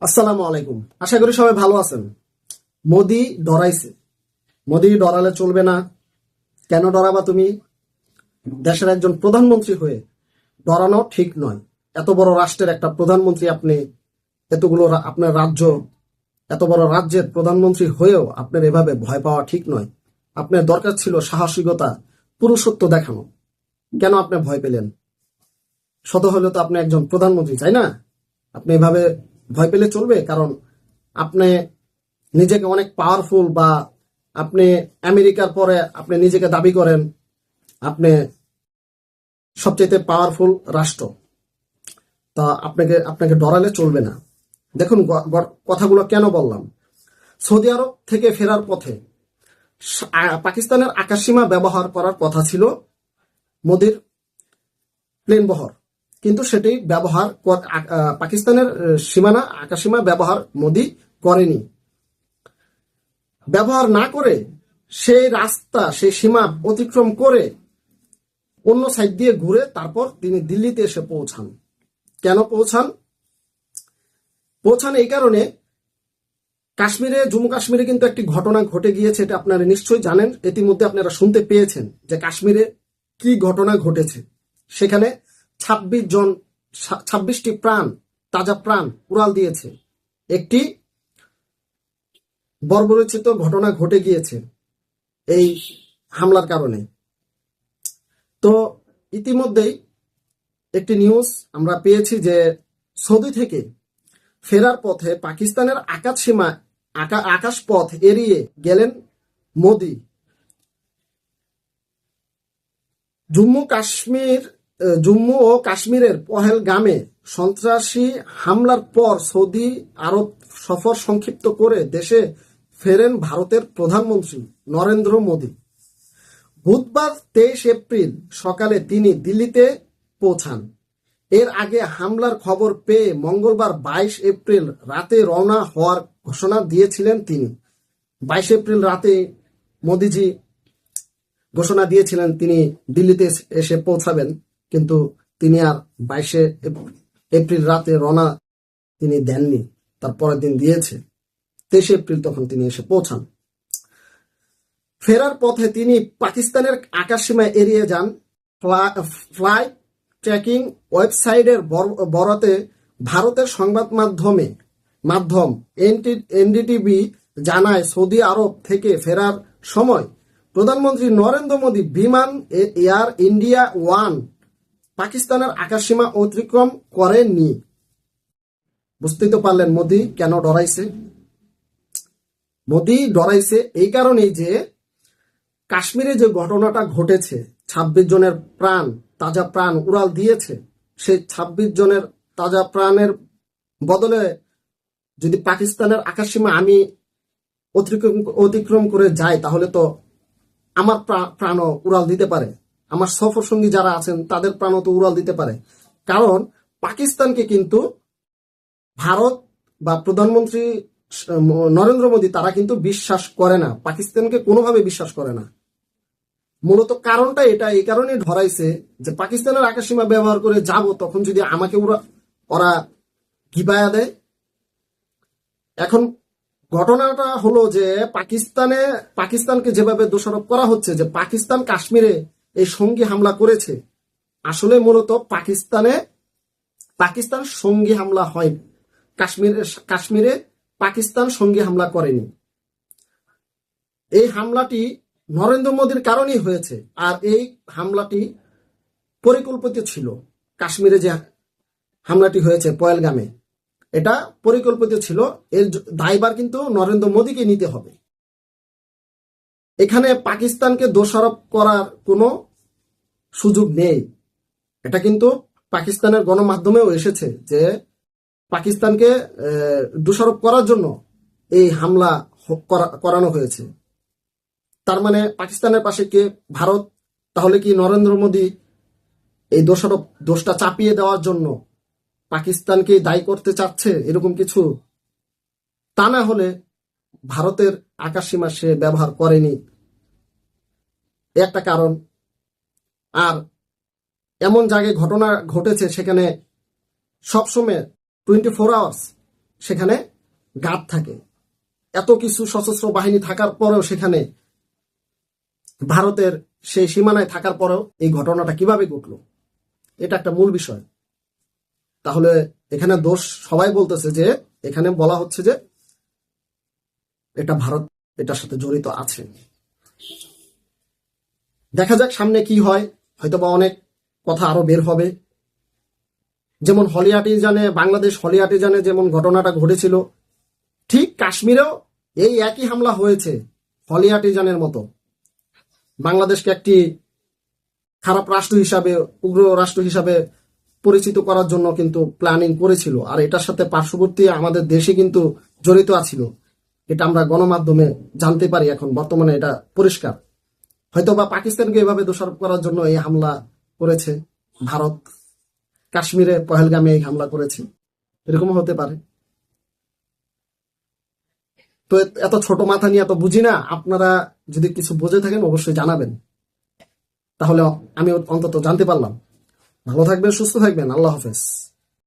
আসসালামু আলাইকুম। আশা করি সবাই ভালো আছেন। মোদি ডরাইছে। মোদি ডরালে চলবে না। কেন ডরাবা তুমি? দেশের একজন প্রধানমন্ত্রী হয়ে ডরানো ঠিক নয়। এত বড় রাষ্ট্রের একটা প্রধানমন্ত্রী আপনি, এতগুলো আপনার রাজ্য, এত বড় রাজ্যের প্রধানমন্ত্রী হয়েও আপনার এভাবে ভয় পাওয়া ঠিক নয়। আপনার দরকার ছিল সাহসিকতা, পুরুষত্ব দেখানো। কেন আপনি ভয় পেলেন? শত হলে তো আপনি একজন প্রধানমন্ত্রী, তাই না? আপনি এভাবে ভয় পেলে চলবে? কারণ আপনি নিজেকে অনেক পাওয়ারফুল বা আপনি আমেরিকার পরে আপনি নিজেকে দাবি করেন, আপনি সবচেয়ে পাওয়ারফুল রাষ্ট্র। তা আপনাকে আপনাকে ডরালে চলবে না। দেখুন কথাগুলো কেন বললাম? সৌদি আরব থেকে ফেরার পথে পাকিস্তানের আকাশসীমা ব্যবহার করার কথা ছিল মোদির প্লেন বহর। কিন্তু সেটি ব্যবহার পাকিস্তানের সীমানা আকাশীমা ব্যবহার মোদি করেনি। ব্যবহার না করে সেই রাস্তা, সেই সীমা অতিক্রম করে অন্য সাইড দিয়ে ঘুরে তারপর তিনি দিল্লিতে এসে পৌঁছান। কেন পৌঁছান? পৌঁছান এই কারণে কাশ্মীরে, জম্মু কাশ্মীরে কিন্তু একটি ঘটনা ঘটে গিয়েছে, এটা আপনারা নিশ্চয়ই জানেন। ইতিমধ্যে আপনারা শুনতে পেয়েছেন যে কাশ্মীরে কি ঘটনা ঘটেছে। সেখানে ছাব্বিশ জন ছাব্বিশটি প্রাণ, তাজা প্রাণ উড়াল দিয়েছে। একটি বর্বরচিত ঘটনা ঘটে গিয়েছে এই হামলার কারণে। তো ইতিমধ্যেই একটি নিউজ আমরা পেয়েছি যে সৌদি থেকে ফেরার পথে পাকিস্তানের আকাশ সীমা আকাশ পথ এড়িয়ে গেলেন মোদি। জম্মু কাশ্মীর জম্মু ও কাশ্মীরের পহেলগামে সন্ত্রাসী হামলার পর সৌদি আরব সফর সংক্ষিপ্ত করে দেশে ফেরেন ভারতের প্রধানমন্ত্রী নরেন্দ্র মোদী। বুধবার তেইশ এপ্রিল সকালে তিনি দিল্লিতে পৌঁছান। এর আগে হামলার খবর পেয়ে মঙ্গলবার বাইশ এপ্রিল রাতে রওনা হওয়ার ঘোষণা দিয়েছিলেন তিনি। বাইশ এপ্রিল রাতে মোদিজি ঘোষণা দিয়েছিলেন তিনি দিল্লিতে এসে পৌঁছাবেন। কিন্তু তিনি আর বাইশে এপ্রিল রাতে রওনা তিনি দেননি, তার পরের দিন দিয়েছে। তেইশে এপ্রিল তখন তিনি এসে পৌঁছান। ফেরার পথে তিনি পাকিস্তানের আকাশসীমায় এড়িয়ে যান। ফ্লাই ট্র্যাকিং ওয়েবসাইটের বর- বরাতে ভারতের সংবাদ মাধ্যমে, মাধ্যম এনডিটিভি জানায়, সৌদি আরব থেকে ফেরার সময় প্রধানমন্ত্রী নরেন্দ্র মোদী বিমান এয়ার ইন্ডিয়া ওয়ান পাকিস্তানের আকাশসীমা অতিক্রম করেনি। বুঝতেই তো পারলেন মোদী কেন ডরাইছে? মোদী ডরাইছে এই কারণেই যে কাশ্মীরে যে ঘটনাটা ঘটেছে ২৬ জনের প্রাণ, তাজা প্রাণ উড়াল দিয়েছে, সেই ২৬ জনের তাজা প্রাণের বদলে যদি পাকিস্তানের আকাশসীমা আমি অতিক্রম অতিক্রম করে যাই, তাহলে তো আমার প্রা- প্রাণও উড়াল দিতে পারে। আমার সফর সঙ্গী যারা আছেন, তাদের প্রাণত উড়াল দিতে পারে। কারণ পাকিস্তানকে কিন্তু ভারত বা প্রধানমন্ত্রী নরেন্দ্র মোদী, তারা কিন্তু বিশ্বাস করে না। পাকিস্তানকে কোনোভাবে বিশ্বাস করে না। মূলত কারণটা এটা, এই কারণে ধরাইছে যে পাকিস্তানের আকাশসীমা ব্যবহার করে যাব, তখন যদি আমাকে ওরা ওরা কিবায়া দেয়। এখন ঘটনাটা হলো যে পাকিস্তানে, পাকিস্তানকে যেভাবে দোষারোপ করা হচ্ছে, যে পাকিস্তান কাশ্মীরে এই সঙ্গী হামলা করেছে। আসলে মূলত পাকিস্তানে, পাকিস্তান সঙ্গী হামলা হয়নি। কাশ্মীরে কাশ্মীরে পাকিস্তান সঙ্গী হামলা করেনি। এই হামলাটি নরেন্দ্র মোদীর কারণেই হয়েছে, আর এই হামলাটি পরিকল্পিত ছিল। কাশ্মীরে যে হামলাটি হয়েছে পয়েলগামে, এটা পরিকল্পিত ছিল। এর দায়বার কিন্তু নরেন্দ্র মোদীকে নিতে হবে। এখানে পাকিস্তানকে দোষারোপ করার কোনো সুযোগ নেই। এটা কিন্তু পাকিস্তানের গণমাধ্যমেও এসেছে যে পাকিস্তানকে দোষারোপ করার জন্য এই হামলা করানো হয়েছে। তার মানে পাকিস্তানের পাশে কে? ভারত। তাহলে কি নরেন্দ্র মোদী এই দোষারোপ, দোষটা চাপিয়ে দেওয়ার জন্য পাকিস্তানকে দায়ী করতে চাচ্ছে এরকম কিছু? তা না হলে ভারতের আকাশসীমা সে ব্যবহার করেনি। একটা কারণ আর এমন জায়গায় ঘটনা ঘটেছে সেখানে সবসময় টোয়েন্টি ফোর আওয়ার্স সেখানে গার্ড থাকে। এত কিছু সশস্ত্র বাহিনী থাকার পরেও সেখানে ভারতের সেই সীমানায় থাকার পরেও এই ঘটনাটা কীভাবে ঘটলো? এটা একটা মূল বিষয়। তাহলে এখানে দোষ সবাই বলতেছে যে এখানে বলা হচ্ছে যে এটা ভারত এটার সাথে জড়িত আছে। দেখা যাক সামনে কি হয়। হয়তোবা অনেক কথা আরও বের হবে। যেমন হলিয়াটি জানে বাংলাদেশ হলিয়াটি জানে যেমন ঘটনাটা ঘটেছিল, ঠিক কাশ্মীরেও এই একই হামলা হয়েছে হলিয়াটিজানের মতো। বাংলাদেশকে একটি খারাপ রাষ্ট্র হিসাবে, উগ্র রাষ্ট্র হিসাবে পরিচিত করার জন্য কিন্তু প্ল্যানিং করেছিল। আর এটার সাথে পার্শ্ববর্তী আমাদের দেশে কিন্তু জড়িত আছিল। এটা আমরা গণমাধ্যমে জানতে পারি এখন, বর্তমানে এটা পরিষ্কার। হয়তো বা পাকিস্তানকে এভাবে দোষারোপ করার জন্য এই হামলা করেছে, ভারত। কাশ্মীরে পহেলগামে এই হামলা করেছে। এরকম হতে পারে। তো এত- ছোট মাথা নিয়ে এত বুঝি না, আপনারা যদি কিছু বুঝে থাকেন অবশ্যই জানাবেন। তাহলে আমি অন্তত জানতে পারলাম। ভালো থাকবেন, সুস্থ থাকবেন। আল্লাহ হাফেজ।